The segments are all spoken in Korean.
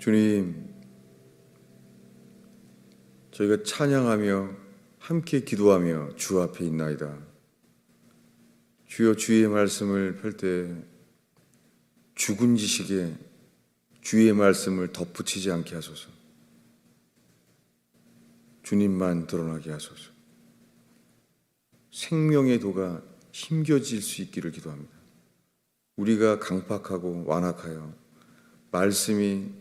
주님, 저희가 찬양하며 함께 기도하며 주 앞에 있나이다. 주여 주의 말씀을 펼 때 죽은 지식에 주의 말씀을 덧붙이지 않게 하소서. 주님만 드러나게 하소서. 생명의 도가 힘겨질 수 있기를 기도합니다. 우리가 강팍하고 완악하여 말씀이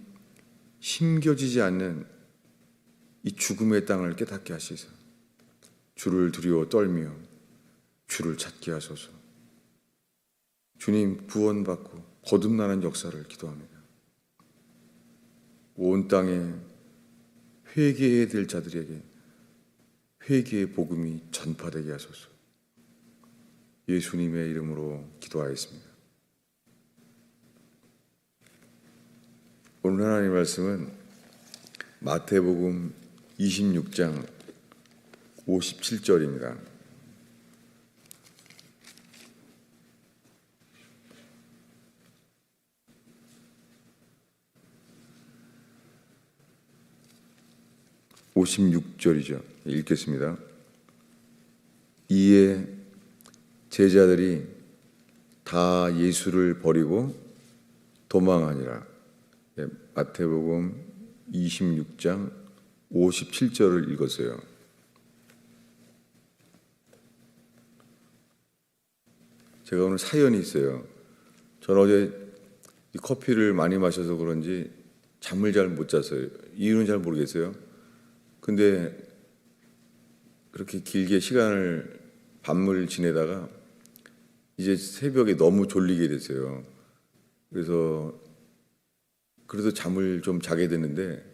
힘겨지지 않는 이 죽음의 땅을 깨닫게 하시사 주를 두려워 떨며 주를 찾게 하소서. 주님 구원받고 거듭나는 역사를 기도합니다. 온 땅에 회개해야 될 자들에게 회개의 복음이 전파되게 하소서. 예수님의 이름으로 기도하였습니다. 오늘 하나님 말씀은 마태복음 26장 57절입니다. (56절이죠) 읽겠습니다. 이에 제자들이 다 예수를 버리고 도망하니라. 네, 마태복음 26장 57절을 읽었어요. 제가 오늘 사연이 있어요. 저는 어제 커피를 많이 마셔서 그런지 잠을 잘 못 잤어요. 이유는 잘 모르겠어요. 근데 그렇게 길게 시간을 밤을 지내다가 이제 새벽에 너무 졸리게 됐어요. 그래서 그래도 잠을 좀 자게 됐는데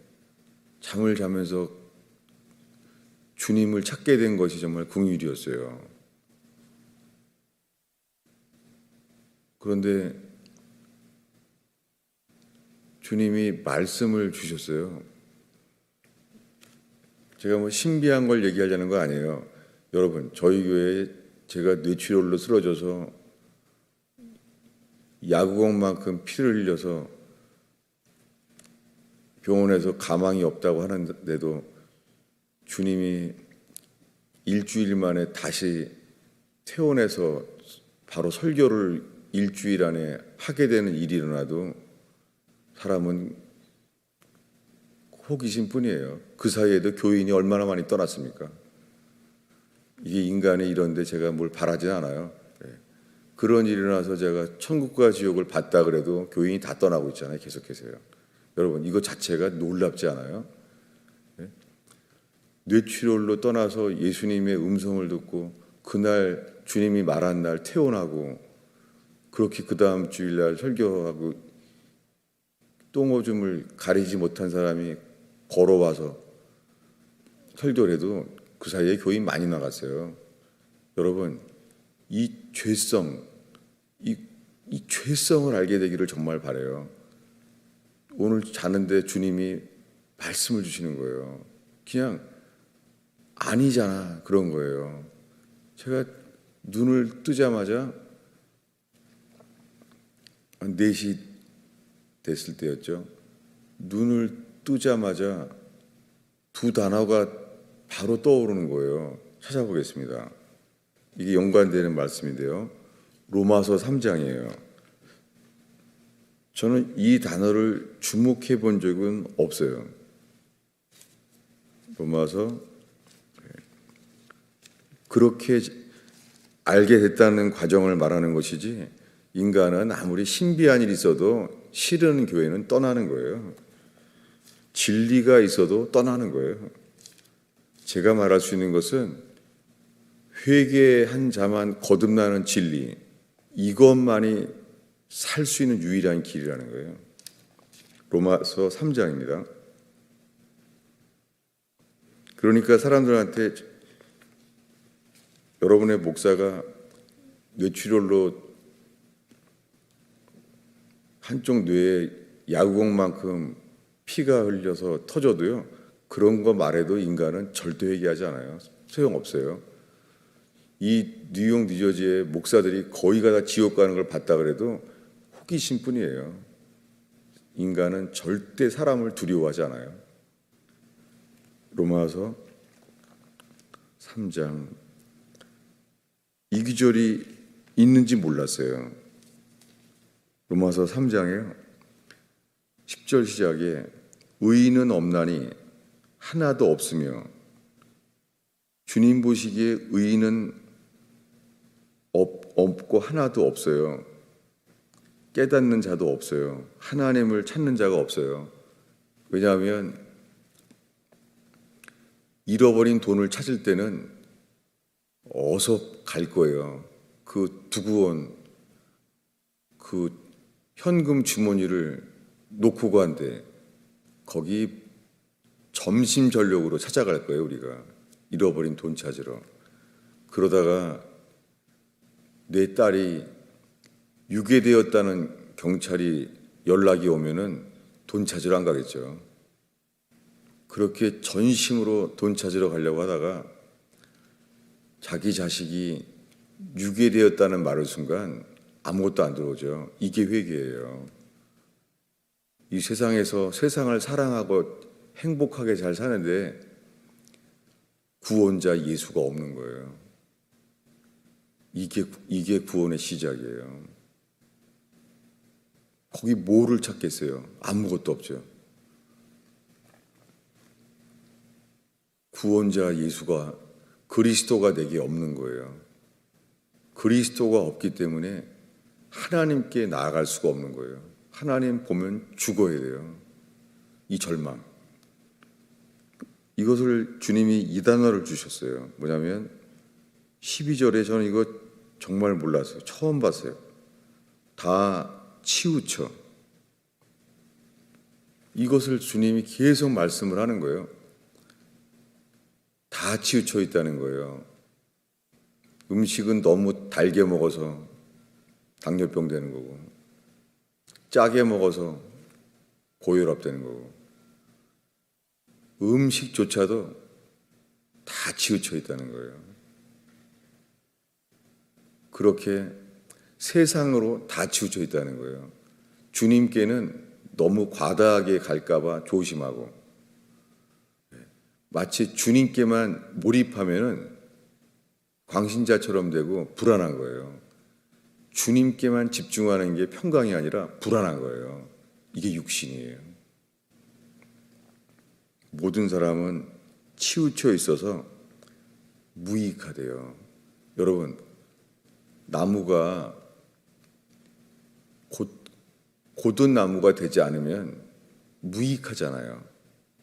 잠을 자면서 주님을 찾게 된 것이 정말 궁일이었어요. 그런데 주님이 말씀을 주셨어요. 제가 뭐 신비한 걸 얘기하자는 거 아니에요. 여러분, 저희 교회에 제가 뇌출혈로 쓰러져서 야구공만큼 피를 흘려서 병원에서 가망이 없다고 하는데도 주님이 일주일 만에 다시 퇴원해서 바로 설교를 일주일 안에 하게 되는 일이 일어나도 사람은 호기심 뿐이에요. 그 사이에도 교인이 얼마나 많이 떠났습니까? 이게 인간이 이런데 제가 뭘 바라진 않아요. 네. 그런 일이 일어나서 제가 천국과 지옥을 봤다 그래도 교인이 다 떠나고 있잖아요. 계속해서요. 여러분 이거 자체가 놀랍지 않아요? 네? 뇌출혈로 떠나서 예수님의 음성을 듣고 그날 주님이 말한 날 퇴원하고 그렇게 그 다음 주일날 설교하고 똥오줌을 가리지 못한 사람이 걸어와서 설교를 해도 그 사이에 교인 많이 나갔어요. 여러분 이 죄성 이, 이 죄성을 알게 되기를 정말 바래요. 오늘 자는데 주님이 말씀을 주시는 거예요. 그냥 아니잖아 그런 거예요. 제가 눈을 뜨자마자 4시 됐을 때였죠. 눈을 뜨자마자 두 단어가 바로 떠오르는 거예요. 찾아보겠습니다. 이게 연관되는 말씀인데요. 로마서 3장이에요. 저는 이 단어를 주목해 본 적은 없어요. 로마서 그렇게 알게 됐다는 과정을 말하는 것이지 인간은 아무리 신비한 일이 있어도 싫은 교회는 떠나는 거예요. 진리가 있어도 떠나는 거예요. 제가 말할 수 있는 것은 회개한 자만 거듭나는 진리 이것만이 살 수 있는 유일한 길이라는 거예요. 로마서 3장입니다. 그러니까 사람들한테 여러분의 목사가 뇌출혈로 한쪽 뇌에 야구공만큼 피가 흘려서 터져도요. 그런 거 말해도 인간은 절대 회개하지 않아요. 소용없어요. 이 뉴욕 뉴저지의 목사들이 거의가 다 지옥 가는 걸 봤다 그래도 호기심뿐이에요. 인간은 절대 사람을 두려워하지 않아요. 로마서 3장 이 구절이 있는지 몰랐어요. 로마서 3장에요. 10절 시작에 의인은 없나니 하나도 없으며 주님 보시기에 의인은 없, 없고 하나도 없어요. 깨닫는 자도 없어요. 하나님을 찾는 자가 없어요. 왜냐하면 잃어버린 돈을 찾을 때는 어서 갈 거예요. 그온그 현금 주머니를 놓고 간데 거기 점심 전력으로 찾아갈 거예요, 우리가. 잃어버린 돈 찾으러. 그러다가 내 딸이 유괴되었다는 경찰이 연락이 오면은 돈 찾으러 안 가겠죠. 그렇게 전심으로 돈 찾으러 가려고 하다가 자기 자식이 유괴되었다는 말을 순간 아무것도 안 들어오죠. 이게 회개예요. 이 세상에서 세상을 사랑하고 행복하게 잘 사는데 구원자 예수가 없는 거예요. 이게 이게 구원의 시작이에요. 거기 뭐를 찾겠어요? 아무것도 없죠. 구원자 예수가 그리스도가 내게 없는 거예요. 그리스도가 없기 때문에 하나님께 나아갈 수가 없는 거예요. 하나님 보면 죽어야 돼요. 이 절망. 이것을 주님이 이 단어를 주셨어요. 뭐냐면 12절에 저는 이거 정말 몰랐어요. 처음 봤어요. 다 치우쳐. 이것을 주님이 계속 말씀을 하는 거예요. 다 치우쳐 있다는 거예요. 음식은 너무 달게 먹어서 당뇨병 되는 거고, 짜게 먹어서 고혈압 되는 거고, 음식조차도 다 치우쳐 있다는 거예요. 그렇게 세상으로 다 치우쳐 있다는 거예요. 주님께는 너무 과다하게 갈까봐 조심하고, 마치 주님께만 몰입하면은 광신자처럼 되고 불안한 거예요. 주님께만 집중하는 게 평강이 아니라 불안한 거예요. 이게 육신이에요. 모든 사람은 치우쳐 있어서 무익하대요. 여러분, 나무가 곧, 곧은 나무가 되지 않으면 무익하잖아요.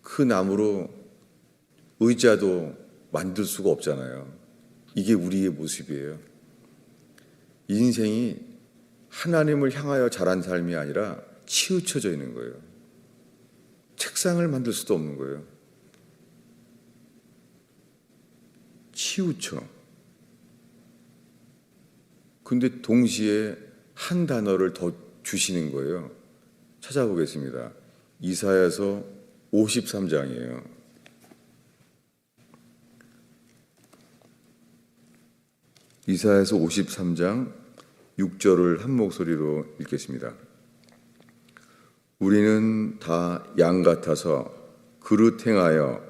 그 나무로 의자도 만들 수가 없잖아요. 이게 우리의 모습이에요. 인생이 하나님을 향하여 자란 삶이 아니라 치우쳐져 있는 거예요. 책상을 만들 수도 없는 거예요. 치우쳐. 근데 동시에 한 단어를 더 주시는 거예요. 찾아보겠습니다. 이사야서 53장이에요. 이사야서 53장 6절을 한 목소리로 읽겠습니다. 우리는 다 양 같아서 그릇 행하여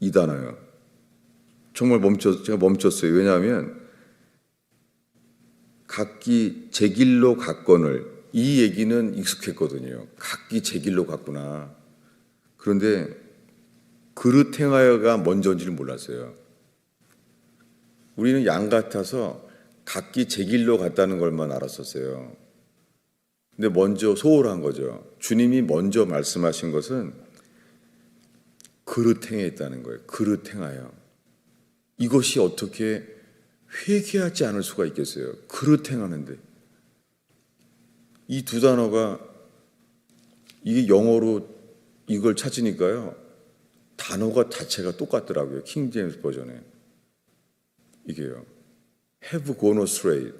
이단하여 정말 멈췄 제가 멈췄어요. 왜냐하면 각기 제 길로 갔건을 이 얘기는 익숙했거든요. 각기 제 길로 갔구나. 그런데 그릇 행하여가 먼저인지를 몰랐어요. 우리는 양 같아서 각기 제 길로 갔다는 걸만 알았었어요. 근데 먼저 소홀한 거죠. 주님이 먼저 말씀하신 것은 그릇 행했다는 거예요. 그릇 행하여. 이것이 어떻게 회개하지 않을 수가 있겠어요. 그릇 행하는데. 이 두 단어가 이게 영어로 이걸 찾으니까요. 단어가 자체가 똑같더라고요. 킹 제임스 버전에. 이게요. have gone astray.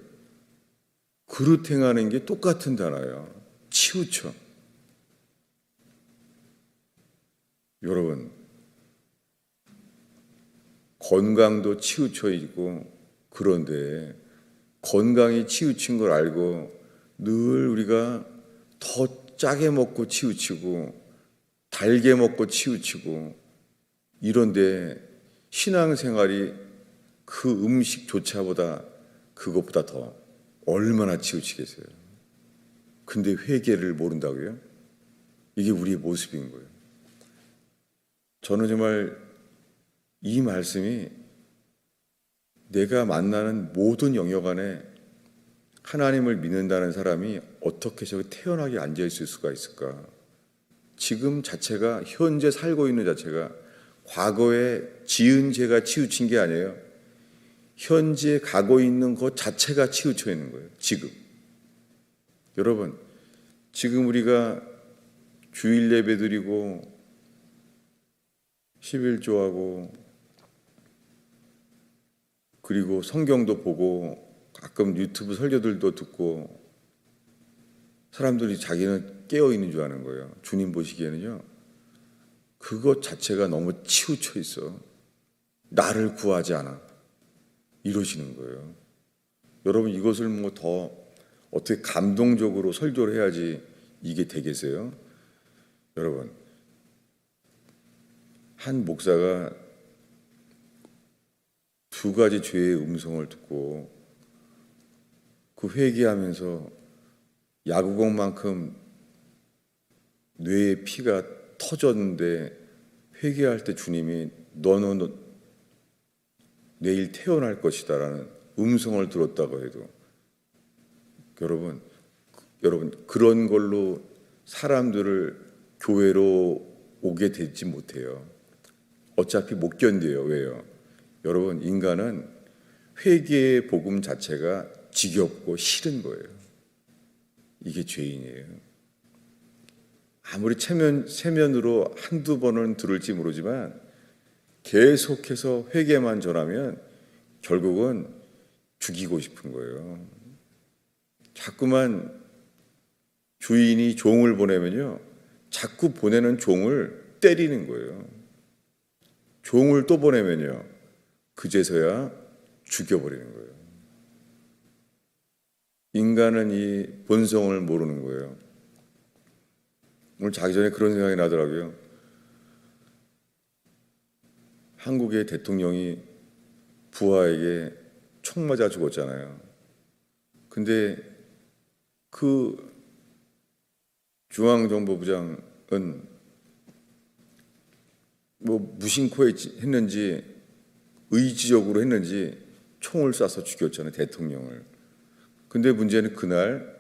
그릇 행하는 게 똑같은 단어예요. 치우쳐. 여러분, 건강도 치우쳐 있고, 그런데 건강이 치우친 걸 알고 늘 우리가 더 짜게 먹고 치우치고 달게 먹고 치우치고 이런데 신앙생활이 그 음식조차보다 그것보다 더 얼마나 치우치겠어요. 근데 회개를 모른다고요? 이게 우리의 모습인 거예요. 저는 정말 이 말씀이 내가 만나는 모든 영역 안에 하나님을 믿는다는 사람이 어떻게 저기 태연하게 앉아 있을 수가 있을까? 지금 자체가 현재 살고 있는 자체가 과거에 지은 죄가 치우친 게 아니에요. 현재 가고 있는 것 자체가 치우쳐 있는 거예요. 지금. 여러분, 지금 우리가 주일 예배 드리고 11조하고 그리고 성경도 보고 가끔 유튜브 설교들도 듣고 사람들이 자기는 깨어 있는 줄 아는 거예요. 주님 보시기에는요. 그것 자체가 너무 치우쳐 있어. 나를 구하지 않아. 이러시는 거예요. 여러분 이것을 뭐 더 어떻게 감동적으로 설교를 해야지 이게 되겠어요? 여러분 한 목사가 두 가지 죄의 음성을 듣고 그 회개하면서 야구공만큼 뇌에 피가 터졌는데 회개할 때 주님이 너는 내일 태어날 것이다라는 음성을 들었다고 해도 여러분 여러분 그런 걸로 사람들을 교회로 오게 되지 못해요. 어차피 못 견뎌요. 왜요? 여러분 인간은 회개의 복음 자체가 지겹고 싫은 거예요. 이게 죄인이에요. 아무리 체면, 세면으로 한두 번은 들을지 모르지만 계속해서 회개만 전하면 결국은 죽이고 싶은 거예요. 자꾸만 주인이 종을 보내면요. 자꾸 보내는 종을 때리는 거예요. 종을 또 보내면요. 그제서야 죽여버리는 거예요. 인간은 이 본성을 모르는 거예요. 오늘 자기 전에 그런 생각이 나더라고요. 한국의 대통령이 부하에게 총 맞아 죽었잖아요. 근데 그 중앙정보부장은 뭐 무심코 했는지 의지적으로 했는지 총을 쏴서 죽였잖아요 대통령을. 근데 문제는 그날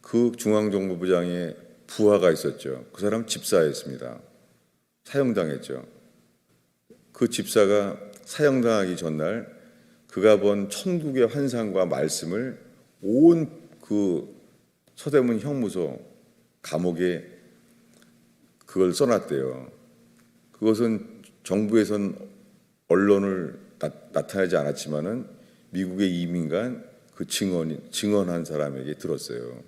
그 중앙정보부장의 부하가 있었죠. 그 사람 집사였습니다. 사형당했죠. 그 집사가 사형당하기 전날 그가 본 천국의 환상과 말씀을 온 그 서대문 형무소 감옥에 그걸 써놨대요. 그것은 정부에선 언론을 나, 타내지 않았지만은 미국의 이민간 그 증언 증언한 사람에게 들었어요.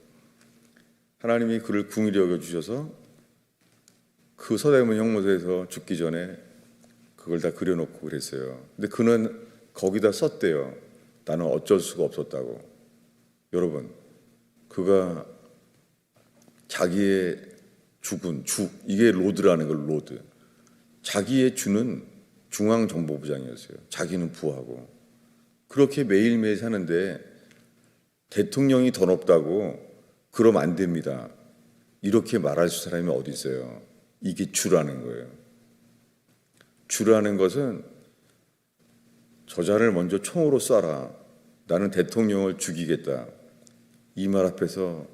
하나님이 그를 궁일히 여겨 주셔서 그 서대문 형무소에서 죽기 전에 그걸 다 그려놓고 그랬어요. 근데 그는 거기다 썼대요. 나는 어쩔 수가 없었다고. 여러분, 그가 자기의 죽은 주 이게 로드라는 걸 로드. 자기의 주는 중앙정보부장이었어요. 자기는 부하고 그렇게 매일매일 사는데 대통령이 더 높다고 그럼 안 됩니다. 이렇게 말할 사람이 어디 있어요? 이게 주라는 거예요. 주라는 것은 저자를 먼저 총으로 쏴라. 나는 대통령을 죽이겠다. 이 말 앞에서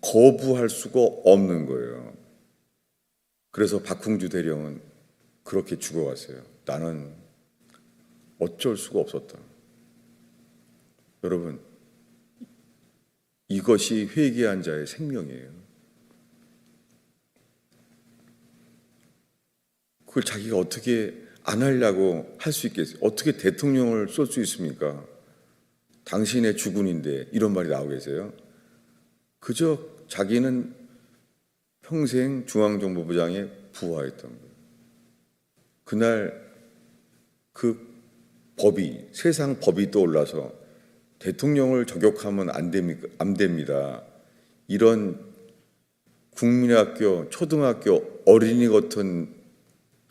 거부할 수가 없는 거예요. 그래서 박흥주 대령은 그렇게 죽어갔어요. 나는 어쩔 수가 없었다. 여러분, 이것이 회개한 자의 생명이에요. 그걸 자기가 어떻게 안 하려고 할 수 있겠어요? 어떻게 대통령을 쏠 수 있습니까? 당신의 주군인데 이런 말이 나오겠어요? 그저 자기는 평생 중앙정보부장의 부하였던 거예요. 그날 그 법이 세상 법이 떠올라서 대통령을 저격하면 안 됩니까? 안 됩니다. 이런 국민학교, 초등학교 어린이 같은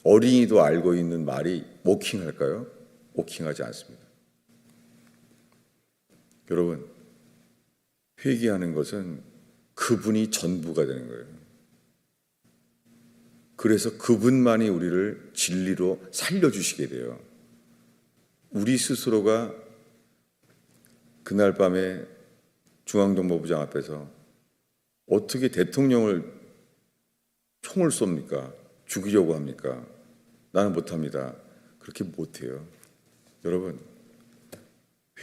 어린이도 알고 있는 말이 모킹할까요? 모킹하지 않습니다. 여러분, 회개하는 것은 그분이 전부가 되는 거예요. 그래서 그분만이 우리를 진리로 살려주시게 돼요. 우리 스스로가 그날 밤에 중앙정보부장 앞에서 어떻게 대통령을 총을 쏩니까? 죽이려고 합니까? 나는 못합니다. 그렇게 못해요. 여러분,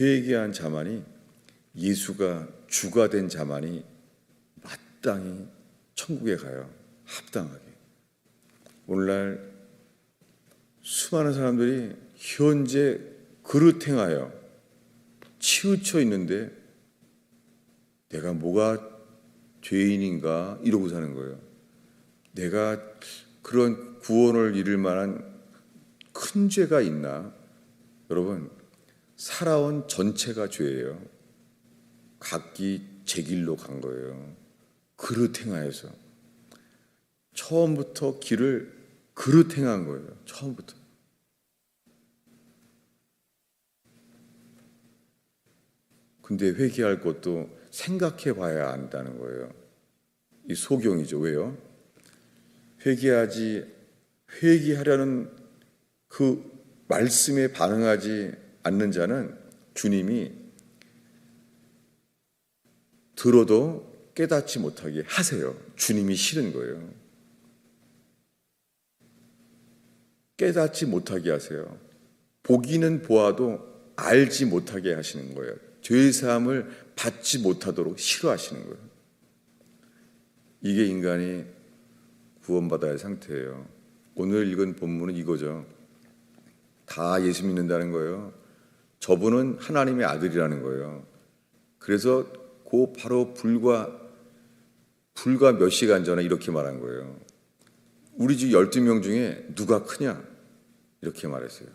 회개한 자만이 예수가 주가 된 자만이 마땅히 천국에 가요. 합당하게. 오늘날 수많은 사람들이 현재 그릇 행하여 치우쳐 있는데 내가 뭐가 죄인인가 이러고 사는 거예요. 내가 그런 구원을 이룰 만한 큰 죄가 있나? 여러분, 살아온 전체가 죄예요. 각기 제 길로 간 거예요. 그릇 행하여서. 처음부터 길을 그릇 행한 거예요. 처음부터. 근데 회개할 것도 생각해 봐야 안다는 거예요. 이 소경이죠. 왜요? 회개하지 회개하려는 그 말씀에 반응하지 않는 자는 주님이 들어도 깨닫지 못하게 하세요. 주님이 싫은 거예요. 깨닫지 못하게 하세요. 보기는 보아도 알지 못하게 하시는 거예요. 죄의 사함을 받지 못하도록 싫어하시는 거예요. 이게 인간이 구원받아야 할 상태예요. 오늘 읽은 본문은 이거죠. 다 예수 믿는다는 거예요. 저분은 하나님의 아들이라는 거예요. 그래서 그 바로 불과 불과 몇 시간 전에 이렇게 말한 거예요. 우리 집 12명 중에 누가 크냐? 이렇게 말했어요.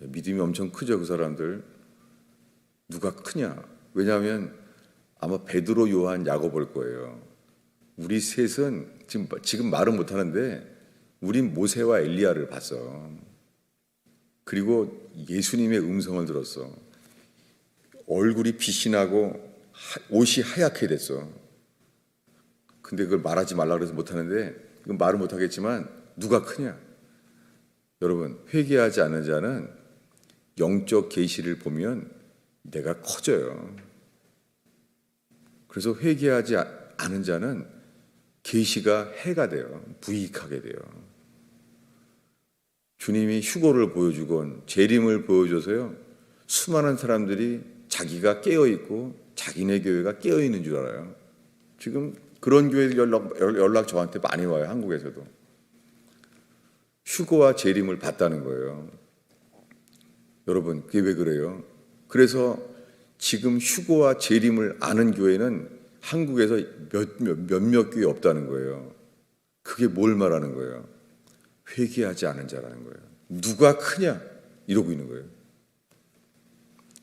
믿음이 엄청 크죠, 그 사람들. 누가 크냐? 왜냐하면 아마 베드로, 요한, 야고볼 거예요. 우리 셋은 지금 지금 말은 못 하는데 우린 모세와 엘리야를 봤어. 그리고 예수님의 음성을 들었어. 얼굴이 빛이 나고 하- 옷이 하얗게 됐어. 근데 그걸 말하지 말라 그래서 못 하는데 그건 말을 못 하겠지만 누가 크냐? 여러분, 회개하지 않는 자는 영적 계시를 보면 내가 커져요. 그래서 회개하지 아- 않은 자는 계시가 해가 돼요. 부익하게 돼요. 주님이 휴고를 보여주건 재림을 보여줘서요. 수많은 사람들이 자기가 깨어 있고 자기네 교회가 깨어 있는 줄 알아요. 지금 그런 교회 연락 연락 저한테 많이 와요. 한국에서도. 휴고와 재림을 봤다는 거예요. 여러분, 그게 왜 그래요? 그래서 지금 휴고와 재림을 아는 교회는 한국에서 몇, 몇, 몇몇 교회 없다는 거예요. 그게 뭘 말하는 거예요? 회개하지 않은 자라는 거예요. 누가 크냐? 이러고 있는 거예요.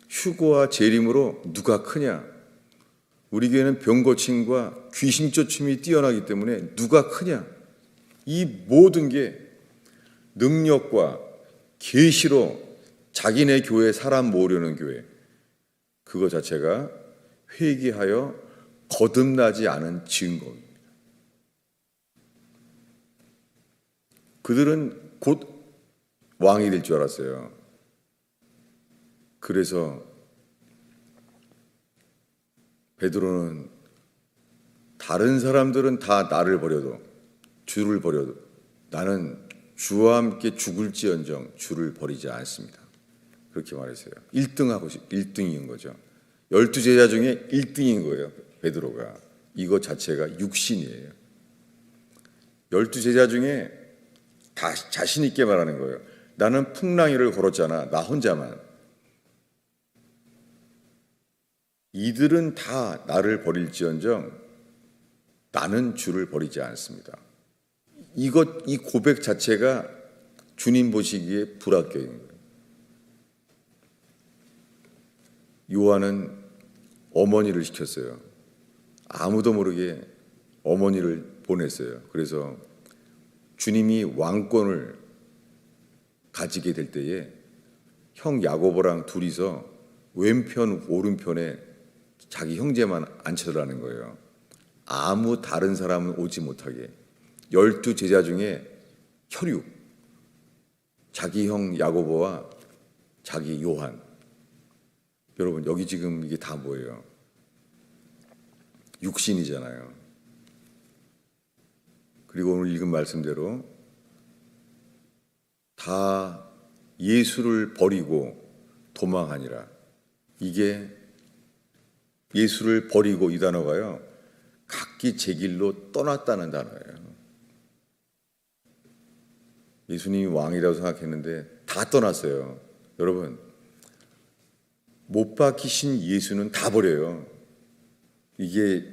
휴고와 재림으로 누가 크냐? 우리 교회는 병 고침과 귀신 쫓음이 뛰어나기 때문에 누가 크냐? 이 모든 게 능력과 계시로 자기네 교회 사람 모으려는 교회 그거 자체가 회개하여 거듭나지 않은 증거입니다. 그들은 곧 왕이 될 줄 알았어요. 그래서 베드로는 다른 사람들은 다 나를 버려도 주를 버려도 나는 주와 함께 죽을지언정 주를 버리지 않습니다. 그렇게 말했어요. 1등하고 싶 1등인 거죠. 열두 제자 중에 1등인 거예요. 베드로가. 이거 자체가 육신이에요. 열두 제자 중에 다 자신 있게 말하는 거예요. 나는 풍랑이를 걸었잖아. 나 혼자만. 이들은 다 나를 버릴지언정 나는 주를 버리지 않습니다. 이것 이 고백 자체가 주님 보시기에 불합격인 거예요. 요한은 어머니를 시켰어요. 아무도 모르게 어머니를 보냈어요. 그래서 주님이 왕권을 가지게 될 때에 형 야고보랑 둘이서 왼편 오른편에 자기 형제만 앉혀달라는 거예요. 아무 다른 사람은 오지 못하게. 열두 제자 중에 혈육. 자기 형 야고보와 자기 요한. 여러분 여기 지금 이게 다 뭐예요? 육신이잖아요. 그리고 오늘 읽은 말씀대로 다 예수를 버리고 도망하니라. 이게 예수를 버리고 이 단어가요. 각기 제 길로 떠났다는 단어예요. 예수님이 왕이라고 생각했는데 다 떠났어요. 여러분, 못 박히신 예수는 다 버려요. 이게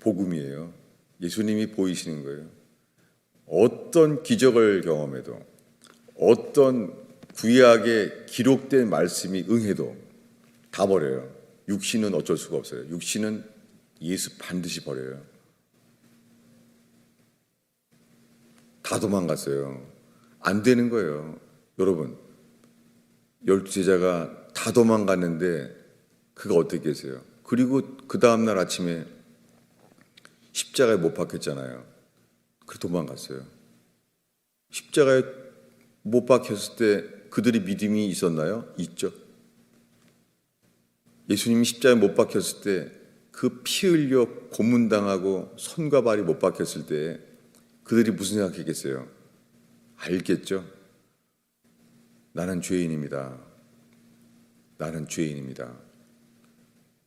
복음이에요. 예수님이 보이시는 거예요. 어떤 기적을 경험해도 어떤 구약에 기록된 말씀이 응해도 다 버려요. 육신은 어쩔 수가 없어요. 육신은 예수 반드시 버려요. 다 도망갔어요. 안 되는 거예요. 여러분, 열두 제자가 다 도망갔는데 그가 어떻게 했어요? 그리고 그 다음날 아침에 십자가에 못 박혔잖아요. 그 도망갔어요. 십자가에 못 박혔을 때 그들이 믿음이 있었나요? 있죠. 예수님이 십자가에 못 박혔을 때 그 피 흘려 고문당하고 손과 발이 못 박혔을 때 그들이 무슨 생각했겠어요? 알겠죠? 나는 죄인입니다. 나는 죄인입니다.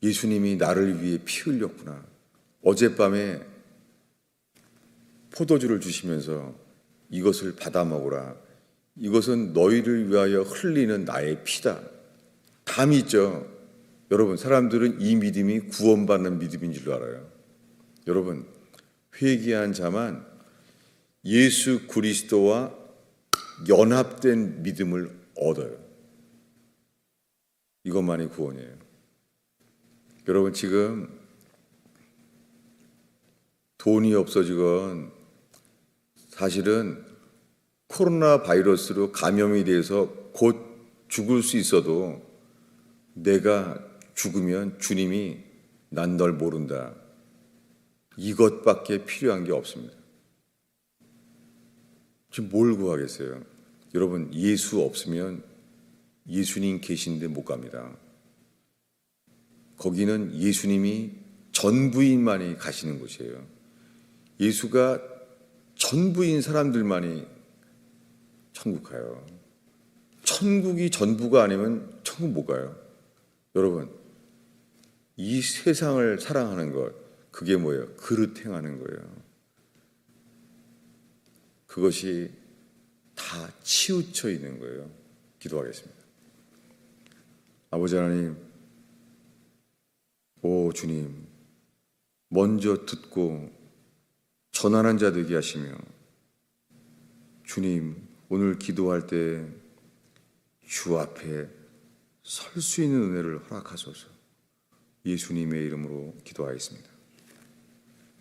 예수님이 나를 위해 피 흘렸구나. 어젯밤에 포도주를 주시면서 이것을 받아 먹으라. 이것은 너희를 위하여 흘리는 나의 피다. 다 믿죠. 여러분, 사람들은 이 믿음이 구원받는 믿음인 줄 알아요. 여러분, 회개한 자만 예수 그리스도와 연합된 믿음을 얻어요. 이것만이 구원이에요. 여러분, 지금 돈이 없어지건 사실은 코로나 바이러스로 감염이 돼서 곧 죽을 수 있어도 내가 죽으면 주님이 난 널 모른다. 이것밖에 필요한 게 없습니다. 지금 뭘 구하겠어요? 여러분, 예수 없으면 예수님 계신데 못 갑니다. 거기는 예수님이 전부인만이 가시는 곳이에요. 예수가 전부인 사람들만이 천국 가요. 천국이 전부가 아니면 천국 못 가요. 여러분, 이 세상을 사랑하는 것, 그게 뭐예요? 그릇 행하는 거예요. 그것이 다 치우쳐 있는 거예요. 기도하겠습니다. 아버지 하나님, 오 주님, 먼저 듣고 전하는 자 되게 하시며, 주님, 오늘 기도할 때 주 앞에 설 수 있는 은혜를 허락하소서. 예수님의 이름으로 기도하였습니다.